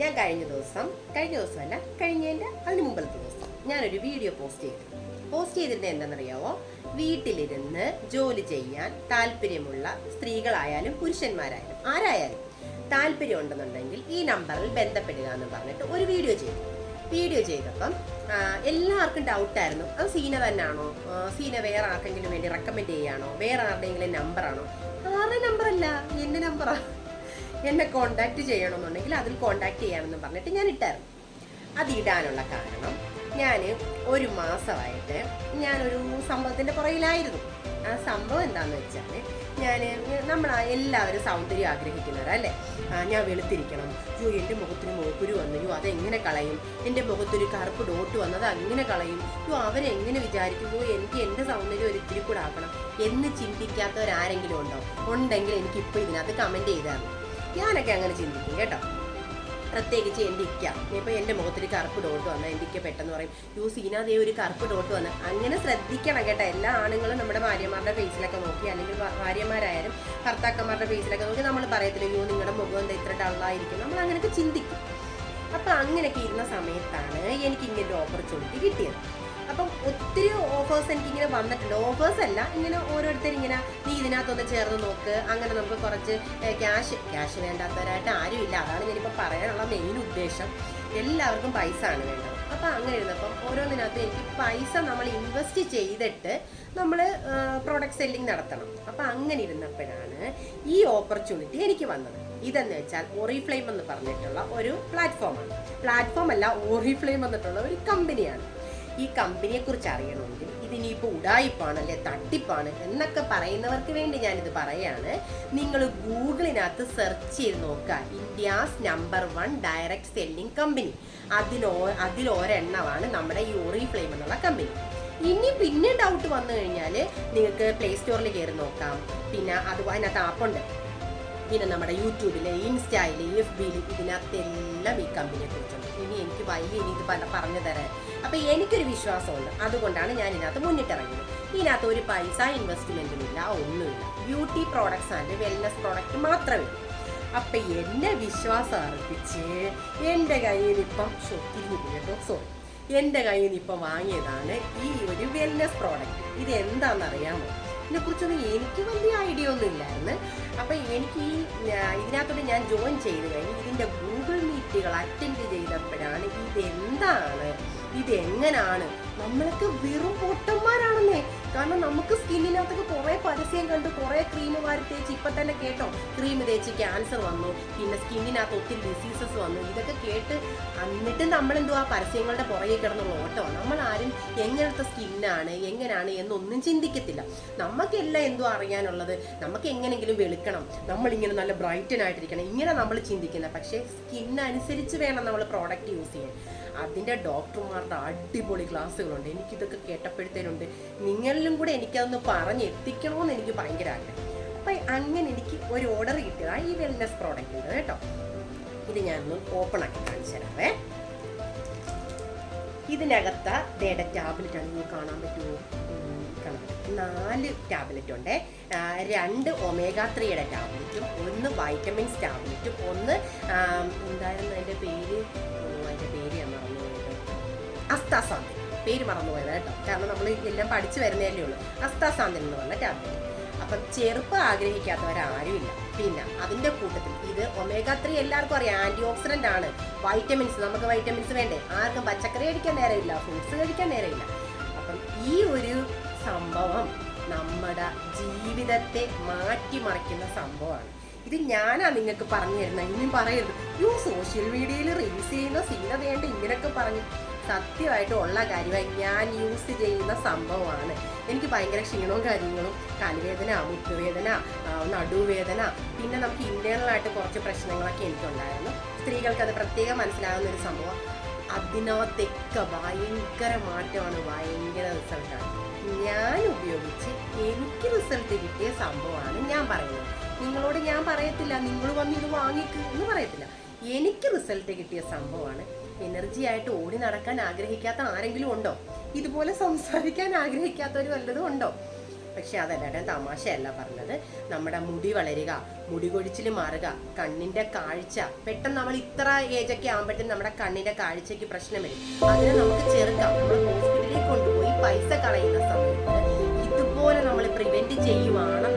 ഞാൻ കഴിഞ്ഞ ദിവസം കഴിഞ്ഞ ദിവസമല്ല കഴിഞ്ഞതിന്റെ അതിന് മുമ്പത്തെ ദിവസം ഞാനൊരു വീഡിയോ പോസ്റ്റ് ചെയ്തു പോസ്റ്റ് ചെയ്തിരുന്നത് എന്താണെന്നറിയാവോ? വീട്ടിലിരുന്ന് ജോലി ചെയ്യാൻ താല്പര്യമുള്ള സ്ത്രീകളായാലും പുരുഷന്മാരായാലും ആരായാലും താല്പര്യം ഉണ്ടെന്നുണ്ടെങ്കിൽ ഈ നമ്പറിൽ ബന്ധപ്പെടുക എന്ന് പറഞ്ഞിട്ട് ഒരു വീഡിയോ ചെയ്തു. വീഡിയോ ചെയ്തപ്പം എല്ലാവർക്കും ഡൗട്ടായിരുന്നു. അത് സീന തന്നെയാണോ സീന വേറെ ആർക്കെങ്കിലും വേണ്ടി റെക്കമെൻഡ് ചെയ്യാണോ? വേറെ ആരുടെയെങ്കിലും നമ്പറാണോ ആരുടെ നമ്പറല്ല എന്റെ നമ്പറാ എന്നെ കോണ്ടാക്ട് ചെയ്യണമെന്നുണ്ടെങ്കിൽ അതിൽ കോണ്ടാക്ട് ചെയ്യാമെന്ന് പറഞ്ഞിട്ട് ഞാൻ ഇട്ടായിരുന്നു. അത് ഇടാനുള്ള കാരണം ഞാൻ ഒരു മാസമായിട്ട് ഞാനൊരു സംഭവത്തിന്റെ പുറകിലായിരുന്നു. ആ സംഭവം എന്താണെന്ന് വെച്ചാൽ ഞാൻ നമ്മൾ എല്ലാവരും സൗന്ദര്യം ആഗ്രഹിക്കുന്നവരല്ലേ ഞാൻ വെളുത്തിരിക്കണം. യോ എന്റെ മുഖത്തിന് മുഖക്കുരു വന്നു. യോ അതെങ്ങനെ കളയും? എന്റെ മുഖത്തൊരു കറുപ്പ് ഡോട്ട് വന്നത് അങ്ങനെ കളയും. യോ അവരെങ്ങനെ വിചാരിക്കുമോ എനിക്ക് എന്റെ സൗന്ദര്യം ഒരു ഇത്തിരി കൂടെ ആക്കണം. എന്ന് ചിന്തിക്കാത്തവരാരെങ്കിലും ഉണ്ടോ? ഉണ്ടെങ്കിൽ എനിക്കിപ്പോൾ ഇതിനകത്ത് കമന്റ് മതി. ഞാനൊക്കെ അങ്ങനെ ചിന്തിക്കും കേട്ടോ. പ്രത്യേകിച്ച് എന്റെ ഇക്ക. ഇപ്പോൾ എന്റെ മുഖത്തിൽ കറുപ്പ് ഡോട്ട് വന്നാൽ എന്റെ ഇക്ക പെട്ടെന്ന് പറയും യൂ സീനാദേവി ഒരു കറുപ്പ് ഡോട്ട് വന്ന്. അങ്ങനെ ശ്രദ്ധിക്കണം കേട്ടോ. എല്ലാ ആണുങ്ങളും നമ്മുടെ ഭാര്യമാരുടെ ഫേസിലൊക്കെ നോക്കി അല്ലെങ്കിൽ ഭാര്യമാരായാലും ഭർത്താക്കന്മാരുടെ ഫേസിലൊക്കെ നോക്കി നമ്മൾ പറയത്തില്ല യോ നിങ്ങളുടെ മുഖം എന്താ ഇത്ര ഡള്ളായിരിക്കും നമ്മൾ അങ്ങനെയൊക്കെ ചിന്തിക്കും. അപ്പം അങ്ങനെയൊക്കെ ഇരുന്ന സമയത്താണ് എനിക്ക് ഇങ്ങനെ ഓപ്പർച്യൂണിറ്റി കിട്ടിയത്. അപ്പം ഒത്തിരി ഓഫേഴ്സ് എനിക്ക് ഇങ്ങനെ വന്നിട്ടുണ്ട്. ഓഫേഴ്സ് അല്ല ഇങ്ങനെ ഓരോരുത്തർ ഇങ്ങനെ നീ ഇതിനകത്തൊന്ന് ചേർന്ന് നോക്ക്. അങ്ങനെ നമുക്ക് കുറച്ച് ക്യാഷ് ക്യാഷ് വേണ്ടാത്തവരായിട്ട് ആരുമില്ല അതാണ് ഞാനിപ്പോൾ പറയാനുള്ള മെയിൻ ഉദ്ദേശം. എല്ലാവർക്കും പൈസ ആണ് വേണ്ടത്. അപ്പോൾ അങ്ങനെ ഇരുന്നപ്പം ഓരോന്നിനകത്ത് എനിക്ക് പൈസ നമ്മൾ ഇൻവെസ്റ്റ് ചെയ്തിട്ട് നമ്മൾ പ്രോഡക്റ്റ് സെല്ലിംഗ് നടത്തണം. അപ്പോൾ അങ്ങനെ ഇരുന്നപ്പോഴാണ് ഈ ഓപ്പർച്യൂണിറ്റി എനിക്ക് വന്നത്. ഇതെന്ന് വെച്ചാൽ ഓറിഫ്ലെയിം എന്ന് പറഞ്ഞിട്ടുള്ള ഒരു പ്ലാറ്റ്ഫോമാണ് പ്ലാറ്റ്ഫോം അല്ല ഓറിഫ്ലെയിം എന്നിട്ടുള്ള ഒരു കമ്പനിയാണ് ഈ കമ്പനിയെ കുറിച്ച് അറിയണമെങ്കിൽ ഇതിനിപ്പോൾ ഉടായിപ്പാണ് അല്ലെ തട്ടിപ്പാണ് എന്നൊക്കെ പറയുന്നവർക്ക് വേണ്ടി ഞാനിത് പറയാണ്. നിങ്ങൾ ഗൂഗിളിനകത്ത് സെർച്ച് ചെയ്ത് നോക്കുക. India's number one direct selling company. അതിലോ അതിലൊരെണ്ണമാണ് നമ്മുടെ യൂറി ഫ്ലെയിം എന്നുള്ള കമ്പനി. ഇനി പിന്നെ ഡൗട്ട് വന്നു കഴിഞ്ഞാൽ നിങ്ങൾക്ക് പ്ലേ സ്റ്റോറിൽ കയറി നോക്കാം. പിന്നെ അത് അതിനകത്ത് ആപ്പുണ്ട്. പിന്നെ നമ്മുടെ യൂട്യൂബിൽ ഇൻസ്റ്റയിൽ എഫ് ബിയിൽ ഇതിനകത്തെല്ലാം ഈ കമ്പനിയെ കുറിച്ചുണ്ട് ഇനി എനിക്ക് വയ്യ ഇനി ഇത് പറഞ്ഞു തരാൻ. അപ്പം എനിക്കൊരു വിശ്വാസമുണ്ട്. അതുകൊണ്ടാണ് ഞാൻ ഇതിനകത്ത് മുന്നിട്ടിറങ്ങിയത്. ഇതിനകത്ത് ഒരു പൈസ ഇൻവെസ്റ്റ്മെന്റും ഇല്ല ഒന്നുമില്ല. Beauty products and wellness product മാത്രമേ ഉള്ളൂ. അപ്പം എന്നെ വിശ്വാസം അർപ്പിച്ച് എന്റെ കയ്യിൽ ഇപ്പം തിരിഞ്ഞു കേട്ടോ സോറി എന്റെ കയ്യിൽ നിന്ന് ഇപ്പം വാങ്ങിയതാണ് ഈ ഒരു വെൽനസ് പ്രോഡക്റ്റ് ഇത് എന്താണെന്നറിയാമോ ഇതിനെക്കുറിച്ചൊന്നും എനിക്ക് വലിയ ഐഡിയ ഒന്നും ഇല്ലായിരുന്നു. അപ്പം എനിക്ക് ഈ ഇതിനകത്തോട്ട് ഞാൻ ജോയിൻ ചെയ്ത് കഴിഞ്ഞ് ഇതിന്റെ ഗൂഗിൾ മീറ്റുകൾ അറ്റൻഡ് ചെയ്തപ്പോഴാണ് ഇതെന്താണ്? ഇതെങ്ങനാണ്? നമ്മളൊക്കെ വെറും പൊട്ടന്മാരാണെന്നേ. കാരണം നമുക്ക് സ്കിന്നിനകത്തൊക്കെ കുറേ പരസ്യം കണ്ട് കുറേ ക്രീം വാരി തേച്ച് ഇപ്പം തന്നെ കേട്ടോ. ക്രീം തേച്ച് ക്യാൻസർ വന്നു പിന്നെ സ്കിന്നിനകത്ത് ഒത്തിരി ഡിസീസസ് വന്നു. ഇതൊക്കെ കേട്ട് എന്നിട്ട് നമ്മളെന്തോ ആ പരസ്യങ്ങളുടെ പുറകെ കിടന്നുള്ള ഓട്ടോ. നമ്മൾ ആരും എങ്ങനത്തെ സ്കിന്നാണ് എങ്ങനെയാണ് എന്നൊന്നും ചിന്തിക്കത്തില്ല. നമുക്കെല്ലാം എന്തോ അറിയാനുള്ളത്? നമുക്ക് എങ്ങനെങ്കിലും എങ്ങനെയെങ്കിലും വെളുക്കണം നമ്മളിങ്ങനെ നല്ല ബ്രൈറ്റൻ ആയിട്ടിരിക്കണം. ഇങ്ങനെ നമ്മൾ ചിന്തിക്കുന്നത് പക്ഷേ സ്കിൻ അനുസരിച്ച് വേണം നമ്മൾ പ്രോഡക്റ്റ് യൂസ് ചെയ്യാൻ. അതിന്റെ ഡോക്ടർമാരുടെ അടിപൊളി ക്ലാസ്സുകളുണ്ട്. എനിക്കിതൊക്കെ കേട്ടപ്പോഴത്തേനുണ്ട്. നിങ്ങളിലും കൂടെ എനിക്കതൊന്ന് പറഞ്ഞ് എത്തിക്കണമെന്ന് എനിക്ക് ഭയങ്കര ആഗ്രഹം. അപ്പം അങ്ങനെ എനിക്ക് ഒരു ഓർഡർ കിട്ടിയതാണ് ഈ വെൽനെസ് പ്രോഡക്റ്റിന്റെ കേട്ടോ. ഇത് ഞാനൊന്ന് ഓപ്പൺ ആക്കി കാണിച്ചു തരാവേ ഇതിനകത്ത് ഡേഡ ടാബ്ലറ്റ് ആണ്. കാണാൻ പറ്റുമോ. നാല് ടാബ്ലറ്റ് ഉണ്ട്. രണ്ട് ഒമേഗ ത്രീയുടെ ടാബ്ലറ്റും ഒന്ന് വൈറ്റമിൻസ് ടാബ്ലറ്റും ഒന്ന് എന്തായിരുന്നു അതിന്റെ പേര്? അതിന്റെ പേര് ഞാൻ അസ്താസാന്തിൻ. പേര് മറന്നുപോയത് കേട്ടോ. കാരണം നമ്മൾ എല്ലാം പഠിച്ചു വരുന്നതല്ലേ ഉള്ളൂ. അസ്താസാന്തിൻ എന്ന് പറഞ്ഞ ടാബ്ലറ്റ്. അപ്പം ചെറുപ്പം ആഗ്രഹിക്കാത്തവരാരുമില്ല. പിന്നെ അതിന്റെ കൂട്ടത്തിൽ ഇത് ഒമേഗ ത്രീ എല്ലാവർക്കും അറിയാം. ആന്റി ഓക്സിഡന്റ് ആണ്. വൈറ്റമിൻസ് നമുക്ക് വൈറ്റമിൻസ് വേണ്ടേ? ആർക്കും പച്ചക്കറി കഴിക്കാൻ നേരമില്ല. ഫ്രൂട്ട്സ് കഴിക്കാൻ നേരമില്ല. ജീവിതത്തെ മാറ്റിമറിക്കുന്ന സംഭവമാണ്. ഇത് ഞാനാ നിങ്ങൾക്ക് പറഞ്ഞു തരുന്നത് ഇനിയും പറയരുത്. യൂ സോഷ്യൽ മീഡിയയിൽ റിലീസ് ചെയ്യുന്ന സീന വേണ്ട ഇങ്ങനെയൊക്കെ പറഞ്ഞു സത്യമായിട്ട് ഉള്ള കാര്യമായി ഞാൻ യൂസ് ചെയ്യുന്ന സംഭവമാണ്. എനിക്ക് ഭയങ്കര ക്ഷീണവും കാര്യങ്ങളും കാലുവേദന മുട്ടുവേദന നടുവേദന പിന്നെ നമുക്ക് ആയിട്ട് കുറച്ച് പ്രശ്നങ്ങളൊക്കെ എനിക്കുണ്ടായിരുന്നു. സ്ത്രീകൾക്ക് അത് പ്രത്യേകം മനസ്സിലാകുന്ന ഒരു സംഭവം. അതിനകത്തൊക്കെ ഭയങ്കര മാറ്റമാണ് ഭയങ്കര റിസൾട്ടാണ് ഞാൻ ഉപയോഗിച്ച് പറയുന്നത് നിങ്ങളോട് ഞാൻ പറയത്തില്ല നിങ്ങൾ വന്ന് ഇത് വാങ്ങിക്ക് എന്ന് പറയത്തില്ല. എനിക്ക് റിസൾട്ട് കിട്ടിയ സംഭവമാണ് എനർജി ആയിട്ട് ഓടി നടക്കാൻ ആഗ്രഹിക്കാത്ത ആരെങ്കിലും ഉണ്ടോ? ഇതുപോലെ സംസാരിക്കാൻ ആഗ്രഹിക്കാത്തവർ വല്ലതും ഉണ്ടോ? പക്ഷെ അതല്ലാതെ തമാശയല്ല പറഞ്ഞത്. നമ്മുടെ മുടി വളരുക മുടി കൊഴിച്ചിൽ മാറുക കണ്ണിന്റെ കാഴ്ച. പെട്ടെന്ന് നമ്മൾ ഇത്ര ഏജൊക്കെ ആകുമ്പോഴത്തേക്കും നമ്മുടെ കണ്ണിന്റെ കാഴ്ചയ്ക്ക് പ്രശ്നം വരും. അതിനെ നമുക്ക് ചെറുക്കാം. നമ്മൾ ഹോസ്പിറ്റലിൽ കൊണ്ടുപോയി പൈസ കളയുന്ന സമയത്ത് ഇതുപോലെ നമ്മൾ പ്രിവെന്റ് ചെയ്യുവാണ്